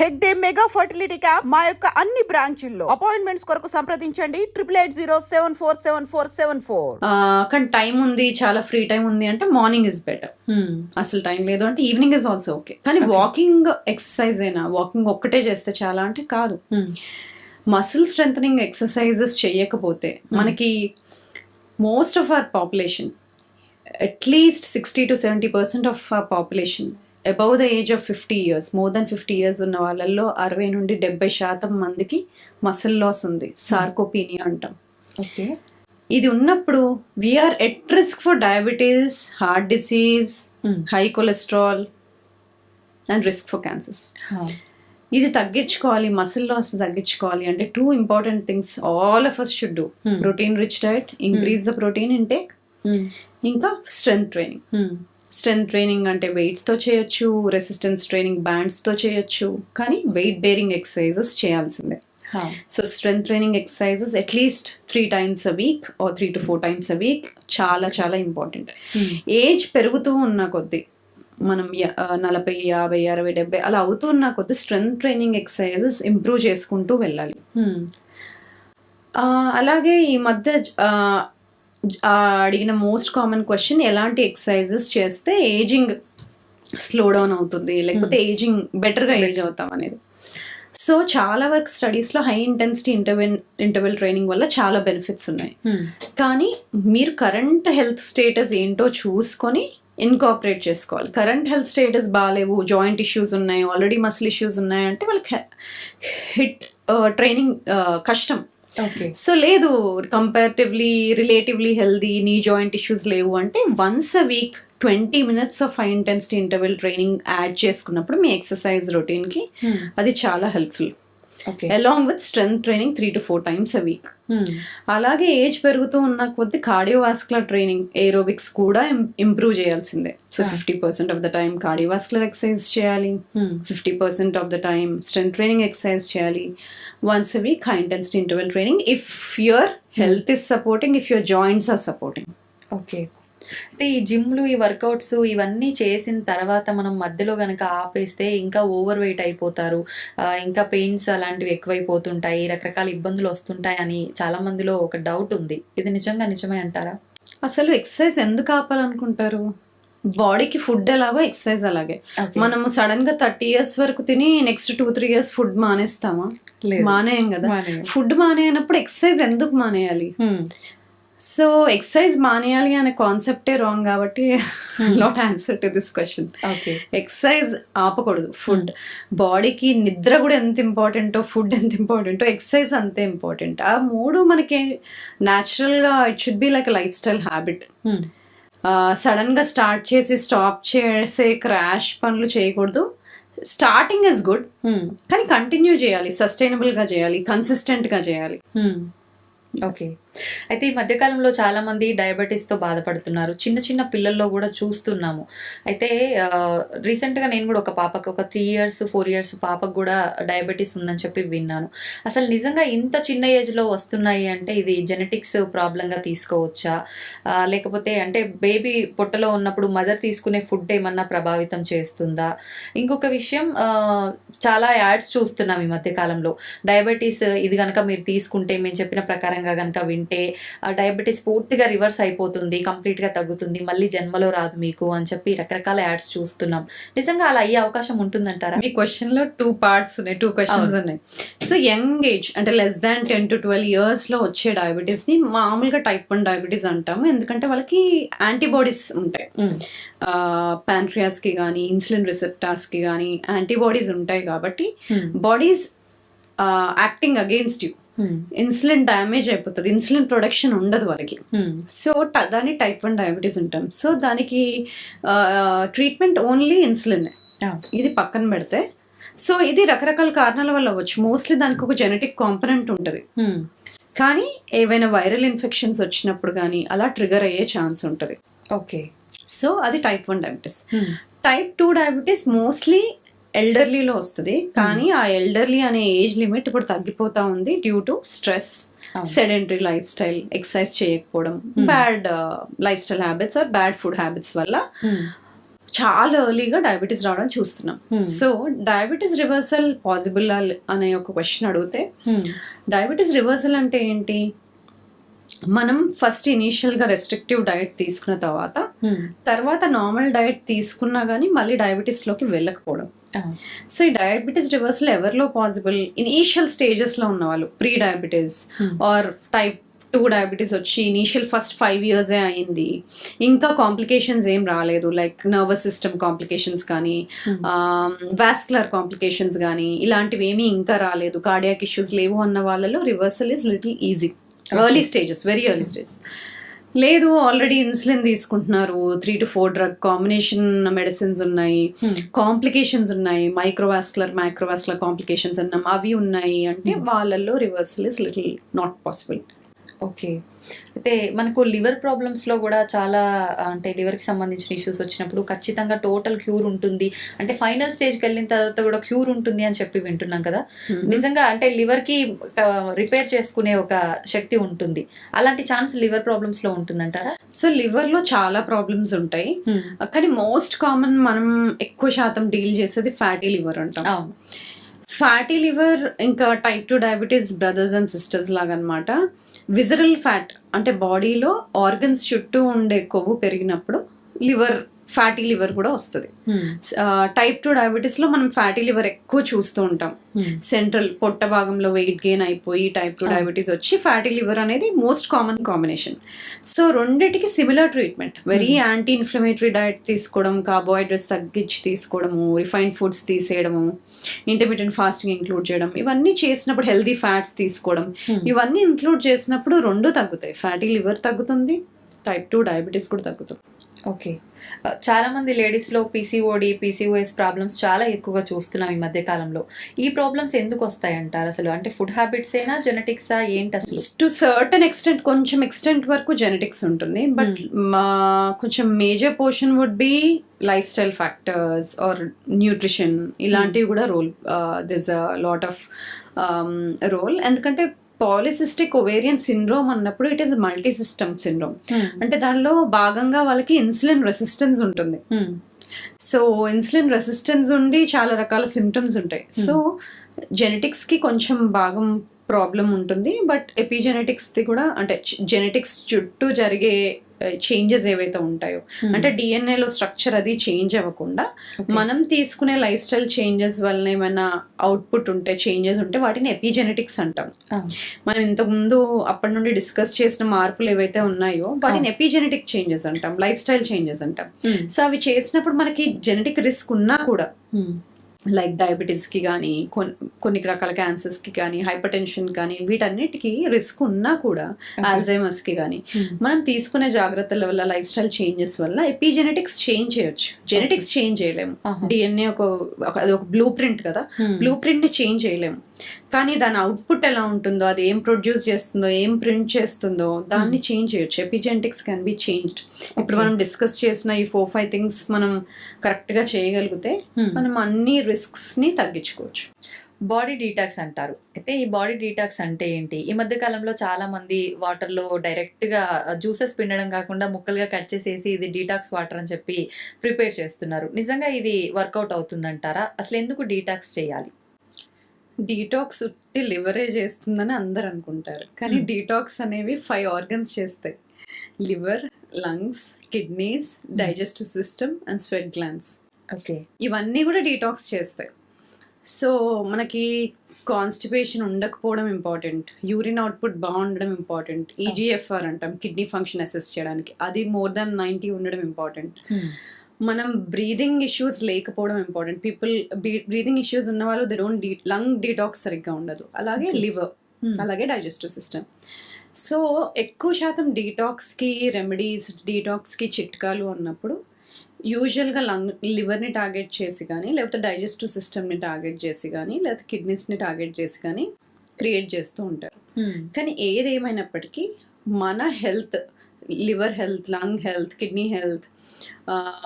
Hegde mega fertility camp మా యొక్క అన్ని బ్రాంచుల్లో. అపాయింట్మెంట్స్ కొరకు సంప్రదించండి. Triple eight zero seven four seven four seven four. కానీ టైం ఉంది చాలా ఫ్రీ టైం ఉంది అంటే మార్నింగ్ ఇస్ బెటర్. అసలు టైం లేదు అంటే ఈవినింగ్ ఇస్ ఆల్సో ఓకే. కానీ. వాకింగ్ ఎక్సర్సైజ్ అయినా వాకింగ్ ఒక్కటే చేస్తే చాలా అంటే కాదు. మసిల్ స్ట్రెంగ్ ఎక్సర్సైజెస్ చేయకపోతే మనకి most of our population at least sixty to seventy percent of our population above the age of fifty years more than fifty years ఉన్న వాళ్ళల్లో అరవై నుండి డెబ్బై శాతం మందికి మసిల్ లాస్ ఉంది. సార్కోపీనియా అంటాం. ఓకే. ఇది ఉన్నప్పుడు we are at risk for diabetes heart disease high cholesterol and risk for cancers ఇది తగ్గించుకోవాలి మసిల్ లాస్ తగ్గించుకోవాలి అంటే two important things all of us should do. Protein rich diet increase the protein intake ఇంకా strength training strength training అంటే వెయిట్స్తో చేయొచ్చు resistance training బ్యాండ్స్తో చేయొచ్చు కానీ వెయిట్ బేరింగ్ ఎక్సర్సైజెస్ చేయాల్సిందే. So strength training exercises at least three times a week or three to four times a week చాలా చాలా ఇంపార్టెంట్ ఏజ్ పెరుగుతూ ఉన్న కొద్దీ మనం నలభై యాభై అరవై డెబ్బై అలా అవుతూ ఉన్న కొద్దీ స్ట్రెంగ్త్ ట్రైనింగ్ ఎక్సర్సైజెస్ ఇంప్రూవ్ చేసుకుంటూ వెళ్ళాలి. ఆ, అలాగే ఈ మధ్య అడిగిన మోస్ట్ కామన్ క్వశ్చన్ ఎలాంటి ఎక్సర్సైజెస్ చేస్తే ఏజింగ్ స్లో డౌన్ అవుతుంది? లేకపోతే ఏజింగ్ బెటర్గా ఏజ్ అవుతాం అనేది. సో చాలా వరకు స్టడీస్లో high intensity interven interval training వల్ల చాలా బెనిఫిట్స్ ఉన్నాయి. కానీ మీరు కరెంట్ హెల్త్ స్టేటస్ ఏంటో చూసుకొని ఇన్కాపరేట్ చేసుకోవాలి. కరెంట్ హెల్త్ స్టేటస్ బాగాలేవు జాయింట్ ఇష్యూస్ ఉన్నాయి ఆల్రెడీ మసిల్ ఇష్యూస్ ఉన్నాయి అంటే వాళ్ళకి హిట్ ట్రైనింగ్ కష్టం. ఓకే సో లేదు comparatively relatively healthy knee joint issues లేవు అంటే once a week twenty minutes of high intensity interval training add చేసుకున్నప్పుడు మీ ఎక్సర్సైజ్ రొటీన్కి అది చాలా helpful along with strength training three to four times a week అలాగే age పెరుగుతూ ఉన్న కొద్ది కార్డియోవాస్కులర్ ట్రైనింగ్ ఏరోబిక్స్ కూడా ఇంప్రూవ్ చేయాల్సిందే. So. Fifty percent of the time cardiovascular exercise చేయాలి. Fifty percent of the time strength training exercise చేయాలి. Once a week high intensity interval training if your health is supporting if your joints are supporting okay అయితే ఈ జిమ్లు ఈ workouts ఇవన్నీ చేసిన తర్వాత మనం మధ్యలో గనక ఆపేస్తే ఇంకా ఓవర్ వెయిట్ అయిపోతారు ఇంకా పెయిన్స్ అలాంటివి ఎక్కువైపోతుంటాయి రకరకాల ఇబ్బందులు వస్తుంటాయి అని చాలా మందిలో ఒక డౌట్ ఉంది ఇది నిజంగా నిజమే అంటారా అసలు ఎక్సర్సైజ్ ఎందుకు ఆపాలనుకుంటారు బాడీకి ఫుడ్ ఎలాగో ఎక్సర్సైజ్ అలాగే. మనము సడన్గా థర్టీ ఇయర్స్ వరకు తిని next two three years food మానేస్తామా. మానేయం కదా. ఫుడ్ మానేయనప్పుడు ఎక్సర్సైజ్ ఎందుకు మానేయాలి. సో ఎక్సర్సైజ్ మానేయాలి అనే కాన్సెప్టే రాంగ్ కాబట్టి not answer to this question okay exercise ఆపకూడదు food బాడీకి నిద్ర కూడా ఎంత ఇంపార్టెంటో ఫుడ్ ఎంత ఇంపార్టెంటో ఎక్సర్సైజ్ అంతే ఇంపార్టెంట్ ఆ మూడు మనకి న్యాచురల్గా it should be like lifestyle habit Hmm. సడన్గా స్టార్ట్ చేసి స్టాప్ చేసే క్రాష్ పనులు చేయకూడదు. Starting is good Hmm. కానీ కంటిన్యూ చేయాలి సస్టైనబుల్గా చేయాలి కన్సిస్టెంట్గా చేయాలి. Hmm. ఓకే అయితే ఈ మధ్యకాలంలో చాలా మంది తో బాధపడుతున్నారు. చిన్న చిన్న పిల్లల్లో కూడా చూస్తున్నాము. అయితే రీసెంట్గా గా నేను కూడా ఒక పాపకు ఒక త్రీ ఇయర్స్ ఫోర్ ఇయర్స్ పాపకు కూడా డయాబెటీస్ ఉందని చెప్పి విన్నాను. అసలు నిజంగా ఇంత చిన్న ఏజ్లో వస్తున్నాయి అంటే ఇది జెనెటిక్స్ ప్రాబ్లంగా తీసుకోవచ్చా? లేకపోతే అంటే బేబీ పొట్టలో ఉన్నప్పుడు మదర్ తీసుకునే ఫుడ్ ఏమన్నా ప్రభావితం చేస్తుందా? ఇంకొక విషయం చాలా యాడ్స్ చూస్తున్నాం ఈ మధ్యకాలంలో. డయాబెటీస్ ఇది కనుక మీరు తీసుకుంటే మేము చెప్పిన ప్రకారంగా కనుక వింటే ఆ డయాబెటీస్ పూర్తిగా రివర్స్ అయిపోతుంది కంప్లీట్గా తగ్గుతుంది మళ్ళీ జన్మలో రాదు మీకు అని చెప్పి రకరకాల యాడ్స్ చూస్తున్నాం. నిజంగా అలా అయ్యే అవకాశం ఉంటుందంటారా? మీ క్వశ్చన్లో టూ పార్ట్స్ ఉన్నాయి టూ క్వశ్చన్స్. ఉన్నాయి. సో యంగ్ ఏజ్ అంటే less than ten to twelve ఇయర్స్లో వచ్చే డయాబెటీస్ని మామూలుగా టైప్ వన్ డయాబెటీస్ అంటాము. ఎందుకంటే వాళ్ళకి యాంటీబాడీస్ ఉంటాయి. ప్యాంక్రియాస్కి కానీ ఇన్సులిన్ రిసెప్టార్స్కి కానీ యాంటీబాడీస్ ఉంటాయి కాబట్టి bodies acting against you insulin damage అయిపోతుంది. ఇన్సులిన్ ప్రొడక్షన్ ఉండదు వాళ్ళకి. సో ట- దాన్ని టైప్ వన్ డయాబెటీస్ ఉంటాం సో దానికి ట్రీట్మెంట్ ఓన్లీ ఇన్సులిన్. ఇది పక్కన పెడితే. సో ఇది రకరకాల కారణాల వల్ల అవ్వచ్చు. మోస్ట్లీ దానికి ఒక జెనెటిక్ కాంపనెంట్ ఉంటుంది. కానీ ఏవైనా వైరల్ ఇన్ఫెక్షన్స్ వచ్చినప్పుడు కానీ అలా ట్రిగర్ అయ్యే ఛాన్స్ ఉంటుంది. ఓకే. సో అది type one diabetes. Type two diabetes mostly ఎల్డర్లీలో వస్తుంది. కానీ ఆ ఎల్డర్లీ అనే ఏజ్ లిమిట్ ఇప్పుడు తగ్గిపోతా ఉంది due to stress. Sedentary lifestyle exercise చేయకపోవడం. Hmm. Bad lifestyle habits or bad food habits వల్ల చాలా ఎర్లీగా డయాబెటీస్ రావడం చూస్తున్నాం. Hmm. So diabetes reversal possible అనే ఒక క్వశ్చన్ అడిగితే డయాబెటీస్ రివర్సల్ అంటే ఏంటి? మనం ఫస్ట్ ఇనీషియల్గా రెస్ట్రిక్టివ్ డయట్ తీసుకున్న తర్వాత తర్వాత నార్మల్ డయట్ తీసుకున్నా కానీ మళ్ళీ డయాబెటీస్లోకి వెళ్ళకపోవడం. సో ఈ డయాబెటీస్ రివర్సల్ ఎవరిలో పాసిబుల్ ఇనీషియల్ స్టేజెస్లో ఉన్న వాళ్ళు pre diabetes or type two diabetes వచ్చి ఇనీషియల్ ఫస్ట్ ఫైవ్ ఇయర్సే అయింది. ఇంకా కాంప్లికేషన్స్ ఏం రాలేదు. లైక్ నర్వస్ సిస్టమ్ కాంప్లికేషన్స్ కానీ వాస్కులర్ కాంప్లికేషన్స్ కానీ ఇలాంటివి ఏమీ ఇంకా రాలేదు. కార్డియాక్ ఇష్యూస్ లేవు అన్న వాళ్ళలో reversal is little easy early stages very early stages లేదు ఆల్రెడీ ఇన్సులిన్ తీసుకుంటున్నారు. Three to four drug combination medicines ఉన్నాయి. కాంప్లికేషన్స్ ఉన్నాయి. మైక్రోవాస్కులర్ మైక్రోవాస్కులర్ కాంప్లికేషన్స్ అన్నాం అవి ఉన్నాయి. అంటే వాళ్ళల్లో reversal is little not possible okay. అయితే మనకు లివర్ ప్రాబ్లమ్స్లో కూడా చాలా అంటే లివర్కి సంబంధించిన ఇష్యూస్ వచ్చినప్పుడు ఖచ్చితంగా టోటల్ క్యూర్ ఉంటుంది. అంటే ఫైనల్ స్టేజ్కి వెళ్ళిన తర్వాత కూడా క్యూర్ ఉంటుంది అని చెప్పి వింటున్నాం కదా. నిజంగా అంటే లివర్కి రిపేర్ చేసుకునే ఒక శక్తి ఉంటుంది. అలాంటి ఛాన్స్ లివర్ ప్రాబ్లమ్స్లో ఉంటుందంటారా? సో లివర్లో చాలా ప్రాబ్లమ్స్ ఉంటాయి. కానీ మోస్ట్ కామన్ మనం ఎక్కువ శాతం డీల్ చేసేది ఫ్యాటీ లివర్ అంటాం. ఫ్యాటీ లివర్ ఇంకా type two diabetes brothers and sisters లాగా విజరల్ ఫ్యాట్ అంటే బాడీలో ఆర్గన్స్ చుట్టూ ఉండే కొవ్వు పెరిగినప్పుడు లివర్ ఫ్యాటీ లివర్ కూడా వస్తుంది. టైప్ టూ డయాబెటీస్లో మనం ఫ్యాటీ లివర్ ఎక్కువ చూస్తూ ఉంటాం. సెంట్రల్ పొట్ట భాగంలో వెయిట్ గెయిన్ అయిపోయి టైప్ టూ Ah. డయాబెటీస్ వచ్చి ఫ్యాటీ లివర్ అనేది మోస్ట్ కామన్ కాంబినేషన్. సో రెండిటికి similar treatment. Very Hmm. Anti inflammatory diet తీసుకోవడం కార్బోహైడ్రేట్స్ తగ్గించి తీసుకోవడము రిఫైన్డ్ ఫుడ్స్ తీసేయడము ఇంటర్మీడియట్ ఫాస్టింగ్ ఇంక్లూడ్ చేయడం ఇవన్నీ చేసినప్పుడు హెల్దీ ఫ్యాట్స్ తీసుకోవడం. ఇవన్నీ ఇంక్లూడ్ చేసినప్పుడు రెండు తగ్గుతాయి. ఫ్యాటీ లివర్ తగ్గుతుంది టైప్ టూ డయాబెటీస్ కూడా తగ్గుతుంది. ఓకే. చాలా మంది లేడీస్లో పీసీఓడి పీసీఓఎస్ ప్రాబ్లమ్స్ చాలా ఎక్కువగా చూస్తున్నాం ఈ మధ్య కాలంలో. ఈ ప్రాబ్లమ్స్ ఎందుకు వస్తాయి అంటారు అసలు? అంటే ఫుడ్ హ్యాబిట్స్ ఏనా జెనెటిక్సా ఏంటి అసలు? టు సర్టన్ ఎక్స్టెంట్ కొంచెం ఎక్స్టెంట్ వరకు జెనెటిక్స్ ఉంటుంది. బట్ కొంచెం major portion would be lifestyle factors or nutrition ఇలాంటివి కూడా role this a lot of role ఎందుకంటే పాలిసిస్టిక్ ఒవేరియన్ సిండ్రోమ్ అన్నప్పుడు it is multi system syndrome. అంటే దానిలో భాగంగా వాళ్ళకి ఇన్సులిన్ రెసిస్టెన్స్ ఉంటుంది. సో ఇన్సులిన్ రెసిస్టెన్స్ ఉండి చాలా రకాల సిమ్టమ్స్ ఉంటాయి. సో జెనెటిక్స్కి కొంచెం భాగం ప్రాబ్లం ఉంటుంది. బట్ ఎపిజెనెటిక్స్ది కూడా అంటే జెనెటిక్స్ చుట్టూ జరిగే చేంజెస్ ఏవైతే ఉంటాయో. అంటే డిఎన్ఏలో స్ట్రక్చర్ అది చేంజ్ అవ్వకుండా మనం తీసుకునే లైఫ్ స్టైల్ చేంజెస్ వల్ల ఏమైనా అవుట్పుట్ ఉంటే చేంజెస్ ఉంటే వాటిని ఎపిజెనెటిక్స్ అంటాం. మనం ఇంతకుముందు అప్పటి నుండి డిస్కస్ చేసిన మార్పులు ఏవైతే ఉన్నాయో వాటిని ఎపిజెనెటిక్ చేంజెస్ అంటాం లైఫ్ స్టైల్ చేంజెస్ అంటాం సో అవి చేసినప్పుడు మనకి జెనెటిక్ రిస్క్ ఉన్నా కూడా లైక్ డయాబెటీస్కి కానీ కొన్ని కొన్ని రకాల క్యాన్సర్స్కి కానీ హైపర్ టెన్షన్ కానీ వీటన్నిటికీ రిస్క్ ఉన్నా కూడా ఆల్జైమర్స్కి కానీ మనం తీసుకునే జాగ్రత్తల వల్ల లైఫ్ స్టైల్ చేంజెస్ వల్ల ఎపిజెనెటిక్స్ చేంజ్ చేయొచ్చు. జెనెటిక్స్ చేంజ్ చేయలేము. డిఎన్ఏ ఒక ఒక- అది ఒక బ్లూ ప్రింట్ కదా? బ్లూ ప్రింట్ని చేంజ్ చేయలేము. కానీ దాని అవుట్పుట్ ఎలా ఉంటుందో అది ఏం ప్రొడ్యూస్ చేస్తుందో ఏం ప్రింట్ చేస్తుందో దాన్ని చేంజ్ చేయొచ్చు. ఎపిజెనెటిక్స్ కెన్ బి చేంజ్డ్ ఇప్పుడు మనం డిస్కస్ చేసిన ఈ ఫోర్ ఫైవ్ థింగ్స్ మనం కరెక్ట్గా చేయగలిగితే మనం అన్ని రిస్క్స్ని తగ్గించుకోవచ్చు. బాడీ డీటాక్స్ అంటారు. అయితే ఈ బాడీ డీటాక్స్ అంటే ఏంటి? ఈ మధ్య కాలంలో చాలా మంది వాటర్లో డైరెక్ట్గా జ్యూసెస్ పిండడం కాకుండా ముక్కలుగా కట్ చేసేసి ఇది డీటాక్స్ వాటర్ అని చెప్పి ప్రిపేర్ చేస్తున్నారు. నిజంగా ఇది వర్కౌట్ అవుతుందంటారా? అసలు ఎందుకు డీటాక్స్ చేయాలి? డీటాక్స్ ఉట్టి లివరే చేస్తుందని అందరు అనుకుంటారు. కానీ Hmm. డీటాక్స్ అనేవి ఫైవ్ ఆర్గన్స్ చేస్తాయి. Liver lungs kidneys digestive system and sweat glands okay. ఇవన్నీ కూడా డీటాక్స్ చేస్తాయి. సో మనకి కాన్స్టిపేషన్ ఉండకపోవడం ఇంపార్టెంట్. యూరిన్ అవుట్పుట్ బాగుండడం ఇంపార్టెంట్. ఈజీఎఫ్ఆర్ అంటాం కిడ్నీ ఫంక్షన్ అసెస్ చేయడానికి. అది మోర్ దాన్ నైంటీ ఉండడం ఇంపార్టెంట్. మనం బ్రీదింగ్ ఇష్యూస్ లేకపోవడం ఇంపార్టెంట్ పీపుల్ బ్రీదింగ్ ఇష్యూస్ ఉన్న వాళ్ళు they don't de lung detox సరిగ్గా ఉండదు. అలాగే. లివర్ అలాగే డైజెస్టివ్ సిస్టమ్ సో ఎక్కువ శాతం డీటాక్స్కి రెమెడీస్ డీటాక్స్కి చిట్కాలు అన్నప్పుడు యూజువల్గా లంగ్ లివర్ని టార్గెట్ చేసి కానీ లేకపోతే డైజెస్టివ్ సిస్టమ్ని టార్గెట్ చేసి కానీ లేకపోతే కిడ్నీస్ని టార్గెట్ చేసి కానీ క్రియేట్ చేస్తూ ఉంటారు. కానీ ఏది ఏమైనప్పటికీ మన health liver health lung health kidney health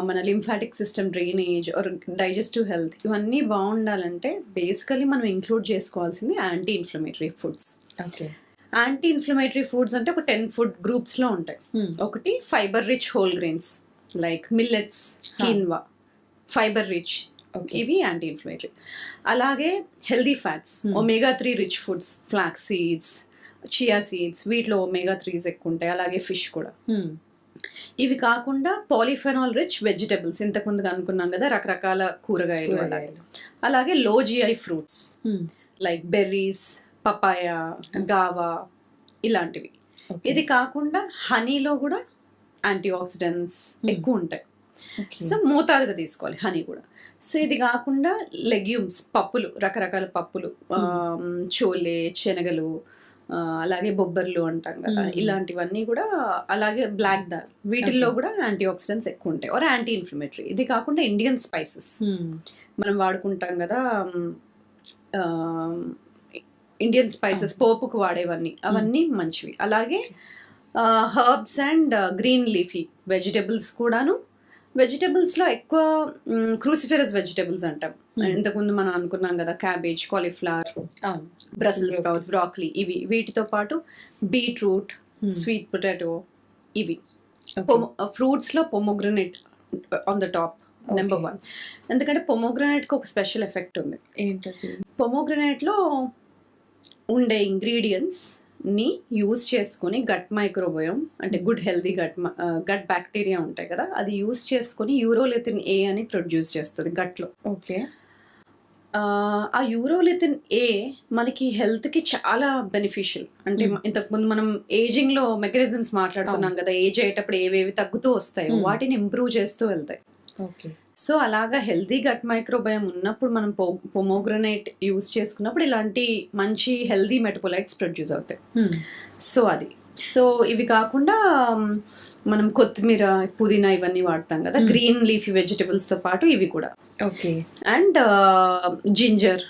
మన lymphatic system drainage or digestive health ఇవన్నీ బాగుండాలంటే బేసికలీ మనం ఇంక్లూడ్ చేసుకోవాల్సింది anti inflammatory foods okay anti inflammatory foods అంటే ఒక టెన్ ఫుడ్ గ్రూప్స్లో ఉంటాయి. ఒకటి fibre rich whole grains like millets. Quinoa fibre rich ఇవి యాంటీ ఇన్ఫ్లమేటరీ అలాగే healthy fats Hmm. Omega three rich foods flax seeds chia seeds వీటిలో omega threes ఎక్కువ ఉంటాయి అలాగే ఫిష్ కూడా. ఇవి కాకుండా పాలిఫెనాల్ రిచ్ వెజిటబుల్స్ ఇంతకుముందు అనుకున్నాం కదా రకరకాల కూరగాయలు అలాగే. అలాగే low GI fruits like berries papaya guava ఇలాంటివి. ఇది కాకుండా హనీలో కూడా యాంటీ ఆక్సిడెంట్స్ Hmm. ఎక్కువ ఉంటాయి సో మోతాదుగా తీసుకోవాలి హనీ కూడా. సో ఇది కాకుండా లెగ్యూమ్స్ పప్పులు రకరకాల పప్పులు ఆమ్, చోలే శనగలు అలాగే బొబ్బర్లు అంటాం కదా. ఇలాంటివన్నీ కూడా అలాగే బ్లాక్ దాల్ వీటిల్లో. కూడా యాంటీ ఆక్సిడెంట్స్ ఎక్కువ ఉంటాయి ఆర్ యాంటీ ఇన్ఫ్లమేటరీ ఇది కాకుండా ఇండియన్ స్పైసెస్. మనం వాడుకుంటాం కదా ఇండియన్ స్పైసెస్ పోపుకు వాడేవన్నీ. అవన్నీ మంచివి. అలాగే herbs and green leafy vegetables కూడాను. వెజిటబుల్స్లో ఎక్కువ క్రూసిఫెరస్ వెజిటబుల్స్ అంటాం. ఇంతకుముందు మనం అనుకున్నాం కదా cabbage cauliflower Broccoli. Sprouts broccoli ఇవి. వీటితో పాటు బీట్రూట్ స్వీట్ పొటాటో ఇవి. ఫ్రూట్స్లో pomegranate on the top number. One ఎందుకంటే పొమోగ్రనేట్కి ఒక స్పెషల్ ఎఫెక్ట్ ఉంది. పొమోగ్రనేట్లో ఉండే ఇంగ్రీడియంట్స్ని యూజ్ చేసుకొని గట్ మైక్రోబయోమ్ అంటే good healthy gut gut bacteria ఉంటాయి కదా అది యూజ్ చేసుకొని యూరోలిథిన్ ఏ అని ప్రొడ్యూస్ చేస్తుంది గట్లో ఓకే ఆ యూరోలిథిన్ ఏ మనకి హెల్త్కి చాలా బెనిఫిషియల్ అంటే Mm. ఇంతకు ముందు మనం ఏజింగ్లో మెకానిజమ్స్ మాట్లాడుకున్నాం కదా ఏజ్ అయ్యేటప్పుడు ఏవేవి తగ్గుతూ వస్తాయో Mm. వాటిని ఇంప్రూవ్ చేస్తూ వెళ్తాయి. ఓకే. సో అలాగా హెల్తీ గట్ మైక్రోబయం ఉన్నప్పుడు మనం పొమోగ్రనేట్ యూస్ చేసుకున్నప్పుడు ఇలాంటి మంచి హెల్దీ మెటబోలైట్స్ ప్రొడ్యూస్ అవుతాయి. సో అది. సో ఇవి కాకుండా మనం కొత్తిమీర పుదీనా ఇవన్నీ వాడతాం కదా. గ్రీన్ లీఫీ వెజిటబుల్స్తో పాటు ఇవి కూడా. ఓకే. అండ్ జింజర్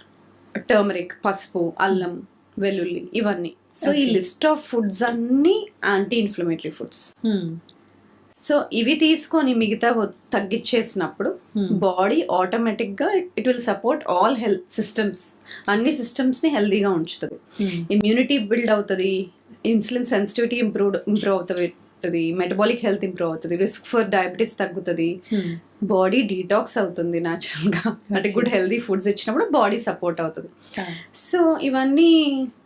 టర్మరిక్ పసుపు అల్లం వెల్లుల్లి ఇవన్నీ. సో ఈ. లిస్ట్ ఆఫ్ ఫుడ్స్ అన్ని యాంటీ ఇన్ఫ్లమేటరీ ఫుడ్స్ సో ఇవి తీసుకొని మిగతా తగ్గించేసినప్పుడు బాడీ ఆటోమేటిక్గా it will support all health systems. అన్ని సిస్టమ్స్ని హెల్దీగా ఉంచుతుంది ఇమ్యూనిటీ బిల్డ్ అవుతుంది. ఇన్సులిన్ సెన్సిటివిటీ ఇంప్రూవ్ ఇంప్రూవ్ అవుతుంది మెటబాలిక్ హెల్త్ ఇంప్రూవ్ అవుతుంది రిస్క్ ఫర్ డయాబెటీస్ తగ్గుతుంది. బాడీ డీటాక్స్ అవుతుంది న్యాచురల్గా అంటే గుడ్ హెల్దీ ఫుడ్స్ ఇచ్చినప్పుడు బాడీ సపోర్ట్ అవుతుంది. సో ఇవన్నీ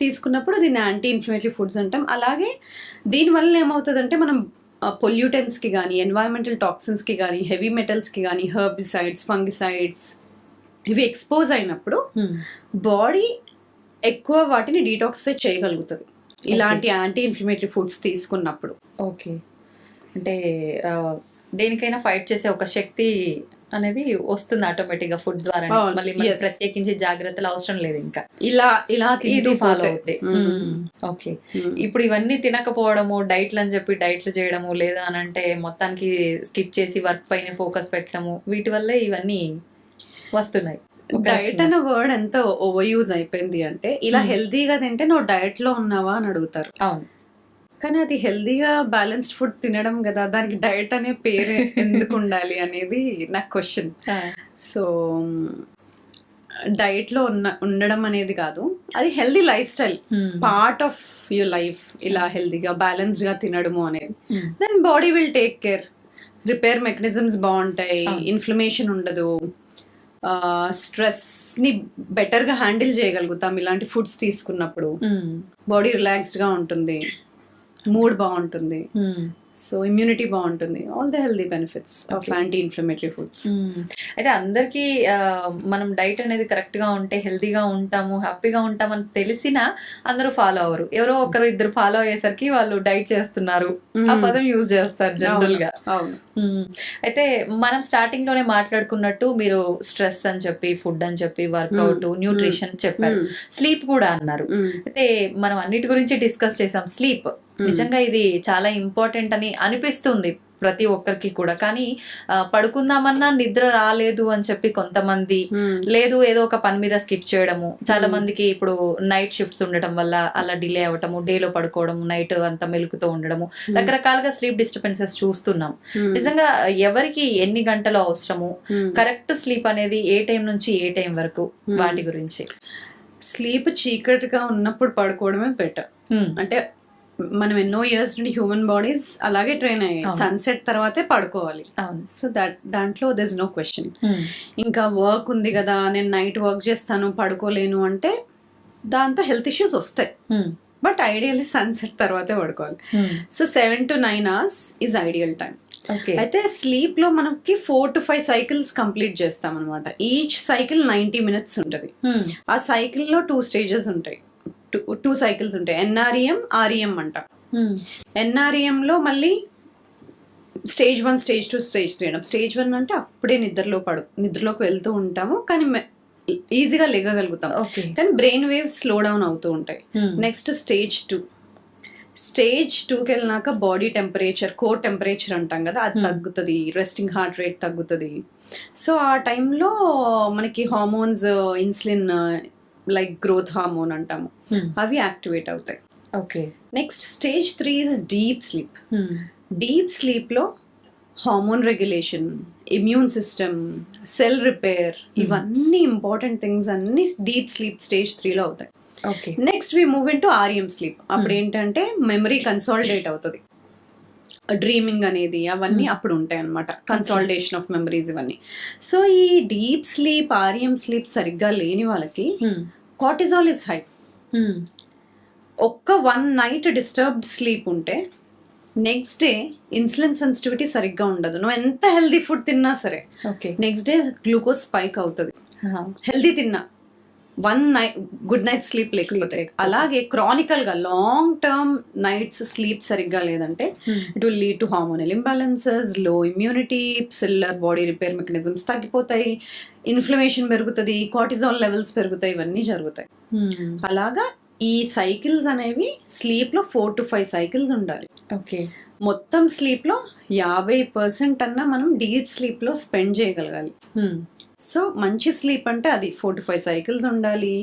తీసుకున్నప్పుడు దీన్ని యాంటీ ఇన్ఫ్లమేటరీ ఫుడ్స్ అంటాం. అలాగే దీనివల్ల ఏమవుతుందంటే మనం పొల్యూటెన్స్కి కానీ ఎన్వైరన్మెంటల్ టాక్సిన్స్కి కానీ హెవీ మెటల్స్కి కానీ హర్బిసైడ్స్ ఫంగిసైడ్స్ ఇవి ఎక్స్పోజ్ అయినప్పుడు బాడీ ఎక్కువ వాటిని డీటాక్సిఫై చేయగలుగుతుంది. ఇలాంటి యాంటీ ఇన్ఫ్లమేటరీ ఫుడ్స్ తీసుకున్నప్పుడు. ఓకే అంటే దేనికైనా ఫైట్ చేసే ఒక శక్తి అనేది వస్తుంది ఆటోమేటిక్గా ఫుడ్ ద్వారా. మళ్ళీ. ప్రత్యేకించి జాగ్రత్తలు అవసరం లేదు ఇంకా. ఇలా ఇలా ఇది ఫాలో. అవుతాయి. ఓకే. ఇప్పుడు ఇవన్నీ తినకపోవడము డైట్లు అని చెప్పి డైట్లు చేయడము లేదా అని అంటే మొత్తానికి స్కిప్ చేసి వర్క్ పైన ఫోకస్ పెట్టడము వీటి వల్లే ఇవన్నీ వస్తున్నాయి. డైట్. అనే వర్డ్ ఎంత ఓవర్ యూజ్ అయిపోయింది అంటే ఇలా Hmm. హెల్దీగా తింటే నువ్వు డయట్లో ఉన్నావా? అని అడుగుతారు. అవును. కానీ అది హెల్దీగా బ్యాలెన్స్డ్ ఫుడ్ తినడం కదా దానికి డయట్ అనే పేరు ఎందుకు ఉండాలి అనేది నా క్వశ్చన్ సో డైట్లో ఉన్న ఉండడం అనేది కాదు. అది healthy lifestyle part of your life ఇలా హెల్దీగా బ్యాలెన్స్డ్గా తినడము అనేది. Hmm. Then body will take care repair mechanisms బాగుంటాయి. ఇన్ఫ్లమేషన్ ఉండదు. స్ట్రెస్ని బెటర్గా హ్యాండిల్ చేయగలుగుతాం ఇలాంటి ఫుడ్స్ తీసుకున్నప్పుడు. బాడీ రిలాక్స్డ్గా ఉంటుంది. మూడ్ బాగుంటుంది. సో ఇమ్యూనిటీ బాగుంటుంది. All the healthy benefits of. Anti inflammatory foods అయితే అందరికీ మనం డైట్ అనేది కరెక్ట్గా ఉంటే హెల్తీగా ఉంటాము హ్యాపీగా ఉంటామని తెలిసినా అందరూ ఫాలో అవ్వరు. ఎవరో ఒకరు ఇద్దరు ఫాలో అయ్యేసరికి వాళ్ళు డైట్ చేస్తున్నారు. ఆ పదం యూజ్ చేస్తారు జనరల్గా. అవును. మ్మ్. అయితే మనం స్టార్టింగ్లోనే మాట్లాడుకున్నట్టు మీరు స్ట్రెస్ అని చెప్పి ఫుడ్ అని చెప్పి వర్కౌట్. న్యూట్రిషన్ చెప్పారు. Mm. స్లీప్ కూడా అన్నారు. అయితే మనం అన్నిటి గురించి డిస్కస్ చేసాం. స్లీప్. నిజంగా ఇది చాలా ఇంపార్టెంట్ అని అనిపిస్తుంది ప్రతి ఒక్కరికి కూడా కానీ పడుకుందామన్నా నిద్ర రాలేదు అని చెప్పి కొంతమంది. లేదు ఏదో ఒక పని మీద స్కిప్ చేయడము చాలా. మందికి ఇప్పుడు నైట్ షిఫ్ట్స్ ఉండటం వల్ల అలా డిలే అవ్వటము డేలో పడుకోవడం నైట్ అంతా మెలుకుతూ ఉండడము రకరకాలుగా స్లీప్ డిస్టర్బెన్సెస్ చూస్తున్నాం. నిజంగా ఎవరికి ఎన్ని గంటలు అవసరము. కరెక్ట్ స్లీప్ అనేది ఏ టైం నుంచి ఏ టైం వరకు. వాటి గురించి స్లీప్ చీకటిగా ఉన్నప్పుడు పడుకోవడమే బెటర్. అంటే మనం ఎన్నో ఇయర్స్ నుండి హ్యూమన్ బాడీస్ అలాగే ట్రైన్ అయ్యాయి. సన్సెట్ తర్వాతే పడుకోవాలి. సో దట్ దాంట్లో దెస్ నో క్వశ్చన్ ఇంకా వర్క్ ఉంది కదా నేను నైట్ వర్క్ చేస్తాను పడుకోలేను అంటే దాంతో హెల్త్ ఇష్యూస్ వస్తాయి. బట్ ఐడియల్లీ సన్సెట్ తర్వాతే పడుకోవాలి. So seven to nine hours is ideal time అయితే స్లీప్లో మనకి four to five cycles complete చేస్తాం అనమాట ఈచ్ సైకిల్ నైంటీ మినిట్స్ ఉంటుంది ఆ సైకిల్లో టూ స్టేజెస్ ఉంటాయి. టూ సైకిల్స్ ఉంటాయి. ఎన్ఆర్ఈఎం ఆర్ఈఎం అంట. ఎన్ఆర్ఈఎం లో మళ్ళీ stage one stage two stage three stage one అంటే అప్పుడే నిద్రలో పడు నిద్రలోకి వెళ్తూ ఉంటాము. కానీ ఈజీగా లేగగలుగుతాం. ఓకే. కానీ బ్రెయిన్ వేవ్స్ స్లో డౌన్ అవుతూ ఉంటాయి. Next stage two. స్టేజ్ టూకి వెళ్ళినాక బాడీ టెంపరేచర్ కోర్ టెంపరేచర్ అంటాం కదా అది Hmm. తగ్గుతుంది. రెస్టింగ్ హార్ట్ రేట్ తగ్గుతుంది. సో ఆ టైంలో మనకి hormones insulin like growth hormone అంటాము. అవి యాక్టివేట్ అవుతాయి. Okay next stage three is deep sleep deep స్లీప్లో hormone regulation immune system cell repair ఇవన్నీ ఇంపార్టెంట్ థింగ్స్ అన్ని డీప్ స్లీప్ స్టేజ్ త్రీలో అవుతాయి. Okay next we move into REM sleep అప్పుడు Hmm. ఏంటంటే memory consolidate అవుతుంది. డ్రీమింగ్ అనేది అవన్నీ. అప్పుడు ఉంటాయి అనమాట కన్సాలిడేషన్ ఆఫ్ మెమరీస్ ఇవన్నీ. సో ఈ డీప్ స్లీప్ ఆర్ఎం స్లీప్ సరిగ్గా లేని వాళ్ళకి కార్టిజాల్ ఇస్ హై ఒక్క వన్ నైట్ డిస్టర్బ్డ్ స్లీప్ ఉంటే నెక్స్ట్ డే ఇన్సులిన్ సెన్సిటివిటీ సరిగ్గా ఉండదు. నువ్వు ఎంత హెల్దీ ఫుడ్ తిన్నా సరే okay next day glucose spike అవుతుంది. హెల్దీ తిన్నా. One night good night sleep లేకపోతే. అలాగే క్రానికల్గా లాంగ్ టర్మ్ నైట్స్ స్లీప్ సరిగ్గా లేదంటే it will lead to hormonal ఇంబ్యాలెన్సెస్లో immunity cellular body repair mechanisms తగ్గిపోతాయి ఇన్ఫ్లమేషన్ పెరుగుతుంది కార్టిజాల్ లెవెల్స్ పెరుగుతాయి ఇవన్నీ జరుగుతాయి. అలాగా ఈ సైకిల్స్ అనేవి స్లీప్లో ఫోర్ టు ఫైవ్ సైకిల్స్ ఉండాలి. ఓకే. మొత్తం స్లీప్లో యాభై పర్సెంట్ అన్నా మనం డీప్ స్లీప్లో స్పెండ్ చేయగలగాలి. సో మంచి స్లీప్ అంటే అది ఫోర్ టు ఫైవ్ సైకిల్స్ ఉండాలి.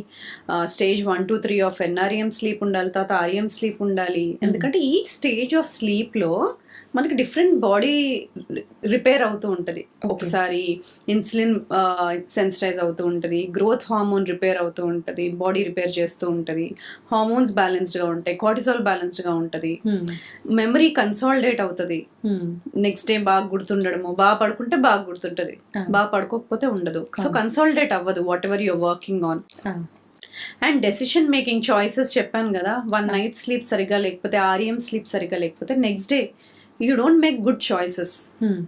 Stage one two three of NREM sleep ఉండాలి తర్వాత ఆర్ఎం స్లీప్ ఉండాలి. ఎందుకంటే ఈ స్టేజ్ ఆఫ్ స్లీప్లో మనకి డిఫరెంట్ బాడీ రిపేర్ అవుతూ ఉంటుంది. ఒకసారి ఇన్సులిన్ సెన్సిటైజ్ అవుతూ ఉంటుంది. గ్రోత్ హార్మోన్ రిపేర్ అవుతూ ఉంటుంది. బాడీ రిపేర్ చేస్తూ ఉంటుంది. హార్మోన్స్ బ్యాలెన్స్డ్గా ఉంటాయి. కార్టిజాల్ బ్యాలెన్స్డ్గా ఉంటుంది. మెమరీ కన్సాలిడేట్ అవుతుంది. నెక్స్ట్ డే బాగా గుర్తుండడము. బాగా పడుకుంటే బాగా గుర్తుంటది. బాగా పడుకోకపోతే ఉండదు. సో. కన్సాలిడేట్ అవ్వదు whatever you're working on and decision making choices చెప్పాను కదా. వన్. నైట్ స్లీప్ సరిగా లేకపోతే ఆర్ఎం స్లీప్ సరిగా లేకపోతే next day you don't make good choices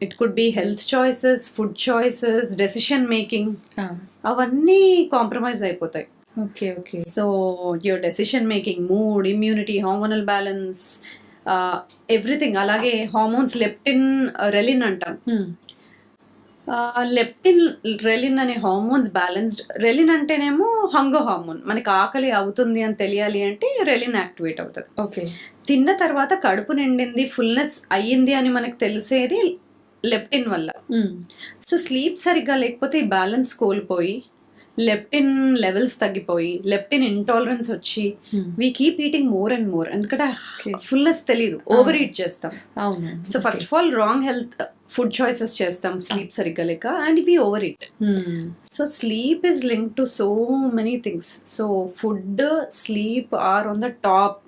it could be health choices food choices decision making అవన్నీ compromise అయిపోతాయి. Okay okay so your decision making mood immunity hormonal balance everything అలాగే hormones leptin ghrelin అంటాం. Leptin రెలిన్ అనే hormones balanced రెలిన్ అంటేనేమో hunger hormone మనకి ఆకలి అవుతుంది అని తెలియాలి అంటే రెలిన్ యాక్టివేట్ అవుతుంది. ఓకే. తిన్న తర్వాత కడుపు నిండింది ఫుల్నెస్ అయ్యింది అని మనకు తెలిసేది లెప్టిన్ వల్ల. సో స్లీప్ సరిగ్గా లేకపోతే ఈ బ్యాలెన్స్ కోల్పోయి లెప్టిన్ లెవెల్స్ తగ్గిపోయి లెప్టిన్ ఇంటాలరెన్స్ వచ్చి we keep eating more and more ఎందుకంటే. ఫుల్నెస్ తెలియదు ఓవర్ ఈట్ చేస్తాం. So first of all wrong health food choices చేస్తాం స్లీప్ సరిగ్గా లేక and we over eat so sleep is link to so many things so food sleep are on the top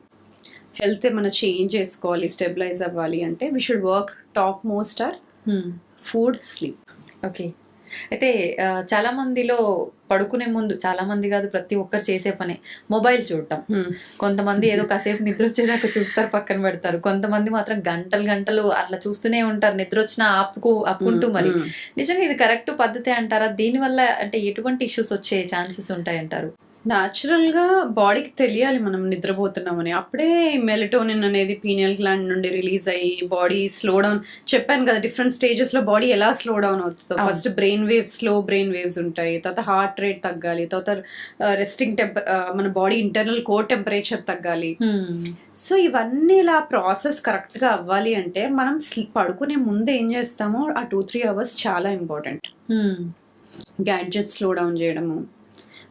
health ఏమైనా change చేసుకోవాలి stabilise అవ్వాలి అంటే we should work topmost are food sleep okay అయితే చాలా మందిలో పడుకునే ముందు చాలా మంది కాదు ప్రతి ఒక్కరు చేసే పనే మొబైల్ చూడటం. కొంతమంది ఏదో కాసేపు నిద్ర వచ్చేదాకా చూస్తారు pక్కన పెడతారు. కొంతమంది మాత్రం గంటలు గంటలు అట్లా చూస్తూనే ఉంటారు నిద్ర వచ్చినా ఆపుకు ఆపుకుంటూ మరి. నిజంగా ఇది కరెక్ట్ పద్ధతి అంటారా? దీనివల్ల అంటే ఎటువంటి ఇష్యూస్ వచ్చే ఛాన్సెస్ ఉంటాయంటారు? న్యాచురల్గా బాడీకి తెలియాలి మనం నిద్రపోతున్నామని. అప్పుడే మెలటోనిన్ అనేది పీనియల్ గ్లాండ్ నుండి రిలీజ్ అయ్యి బాడీ స్లో డౌన్ చెప్పాను కదా డిఫరెంట్ స్టేజెస్లో బాడీ ఎలా స్లో డౌన్ అవుతుందో. First brain waves slow brain waves ఉంటాయి. తర్వాత హార్ట్ రేట్ తగ్గాలి. తర్వాత రెస్టింగ్ టెంప మన బాడీ ఇంటర్నల్ కోర్ టెంపరేచర్ తగ్గాలి. సో ఇవన్నీ ఇలా ప్రాసెస్ కరెక్ట్గా అవ్వాలి అంటే మనం పడుకునే ముందు ఏం చేస్తామో ఆ టూ త్రీ అవర్స్ చాలా ఇంపార్టెంట్ గ్యాడ్జెట్ స్లో డౌన్ చేయడము.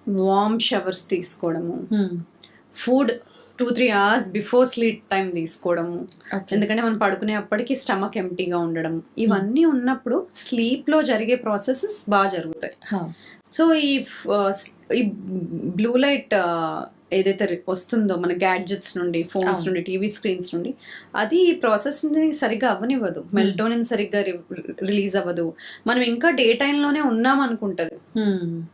వార్మ్ షవర్స్ తీసుకోవడము. Food two three hours before sleep time తీసుకోవడము. ఎందుకంటే మనం పడుకునేప్పటికి స్టమక్ ఎంటీగా ఉండడం. ఇవన్నీ ఉన్నప్పుడు స్లీప్లో జరిగే ప్రాసెసెస్ బాగా జరుగుతాయి. సో ఈ ఫ్- ఈ బ్లూ లైట్ ఏదైతే రి- వస్తుందో మన గ్యాడ్జెట్స్ నుండి ఫోన్స్ అవును. నుండి టీవీ స్క్రీన్స్ నుండి అది ఈ ప్రాసెస్ సరిగ్గా అవ్వనివ్వదు. మెల్టోనిన్ సరిగ్గా రిలీజ్ అవ్వదు. మనం ఇంకా డే లోనే ఉన్నాం అనుకుంటది ఓకే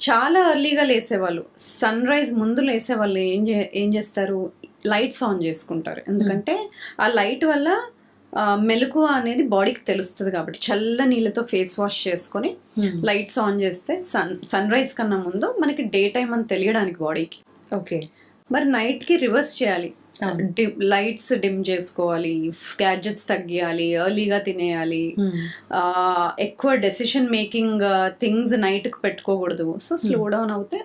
చాలా ఎర్లీగా లేసేవాళ్ళు. సన్ రైజ్ ముందు లేసేవాళ్ళు ఏం చే ఏం చేస్తారు? లైట్స్ ఆన్ చేసుకుంటారు. ఎందుకంటే ఆ లైట్ వల్ల ఆ, మెలకువ అనేది బాడీకి తెలుస్తుంది కాబట్టి. చల్ల నీళ్ళతో ఫేస్ వాష్ చేసుకొని లైట్స్ ఆన్ చేస్తే సన్ సన్ రైజ్ కన్నా ముందు మనకి డే టైం అని తెలియడానికి బాడీకి ఓకే. మరి నైట్కి రివర్స్ చేయాలి. లైట్స్ డిమ్ చేసుకోవాలి గ్యాడ్జెట్స్ తగ్గియాలి ఎర్లీగా తినేయాలి. ఆ, ఎక్కువ డెసిషన్ మేకింగ్ థింగ్స్ నైట్కి పెట్టుకోకూడదు. సో స్లో డౌన్ అవుతే